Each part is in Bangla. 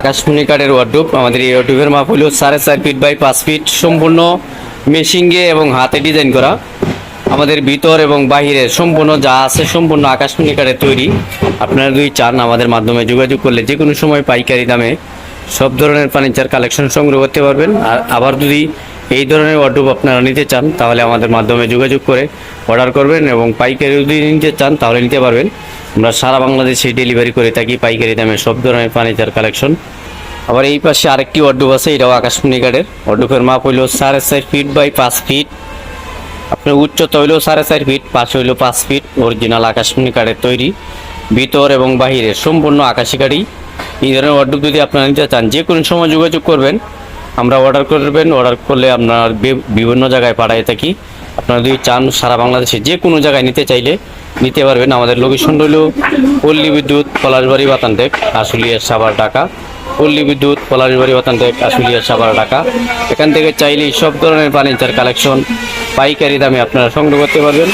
আকাশমণি কাঠের ওয়ার্ডরোব আমাদের এই ওয়ার্ডরোবের মাপ হলো সাড়ে চার ফিট বাই পাঁচ ফিট, সম্পূর্ণ মেশিংয়ে এবং হাতে ডিজাইন করা। আমাদের ভিতর এবং বাহিরে সম্পূর্ণ যা আছে সম্পূর্ণ আকাশমণি কাঠের তৈরি। আপনারা যদি চান আমাদের মাধ্যমে যোগাযোগ করলে যে কোনো সময় পাইকারি দামে সব ধরনের ফার্নিচার কালেকশন সংগ্রহ করতে পারবেন। আর আবার যদি এই ধরনের ওয়ার্ডরোব আপনারা নিতে চান, তাহলে আমাদের মাধ্যমে যোগাযোগ করে অর্ডার করবেন এবং পাইকারি যদি নিতে চান, তাহলে নিতে পারবেন। আমরা সারা বাংলাদেশে ডেলিভারি করে থাকি, পাইকারি দামে, সব ধরনের ফার্নিচার কালেকশন আবার এই পাশে আরেকটি ওয়ার্ডরোব আছে, এটাও আকাশমণি কাঠের ওয়ার্ডরোবের মাপ হইল সাড়ে চার ফিট বাই পাঁচ ফিট আপনার উচ্চতা হইল সাড়ে চার ফিট পাশে হইল পাঁচ ফিট অরিজিনাল আকাশমণি কাঠের তৈরি। ভিতর এবং বাহিরে সম্পূর্ণ আকাশি গাড়ি। এই ধরনের অর্ডার যদি আপনারা নিতে চান যে কোনো সময় যোগাযোগ করবেন। আমরা অর্ডার করবেন অর্ডার করলে আপনার বিভিন্ন জায়গায় পাঠাই থাকি। আপনারা যদি চান সারা বাংলাদেশে যে কোনো জায়গায় নিতে চাইলে নিতে পারবেন। আমাদের লোকেশন রইল পল্লী বিদ্যুৎ, পলাশবাড়ি, বাতানটেক, আশুলিয়া, সাভার, ঢাকা। পল্লী বিদ্যুৎ, পলাশবাড়ি, বাতানটেক, আশুলিয়া, সাভার, ঢাকা। এখান থেকে চাইলে সব ধরনের ফার্নিচার কালেকশন পাইকারি দামে আপনারা সংগ্রহ করতে পারবেন।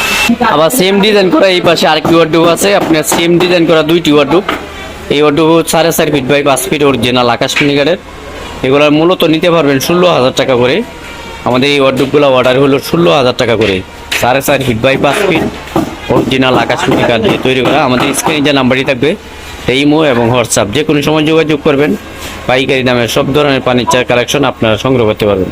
আবার সেম ডিজাইন করা এই পাশে আরেকটি ওয়ার্ডুব আছে। আপনার সেম ডিজাইন করা দুইটি ওয়ার্ডুব এই ওয়ার্ডুব সাড়ে চার ফিট বাই পাঁচ ফিট অরিজিনাল আকাশমণি কাঠের এগুলো মূলত নিতে পারবেন ষোলো হাজার টাকা করে। আমাদের এই অর্ডারগুলো অর্ডার হলো ষোলো হাজার টাকা করে। সাড়ে চার ফিট বাই পাঁচ ফিট অরিজিনাল আকাশমণি কাঠ দিয়ে তৈরি করা। আমাদের স্ক্রিনে যে নাম্বারটি থাকবে ইমো এবং হোয়াটসঅ্যাপ যে কোনো সময় যোগাযোগ করবেন। পাইকারি নামে সব ধরনের ফার্নিচার কালেকশন আপনারা সংগ্রহ করতে পারবেন।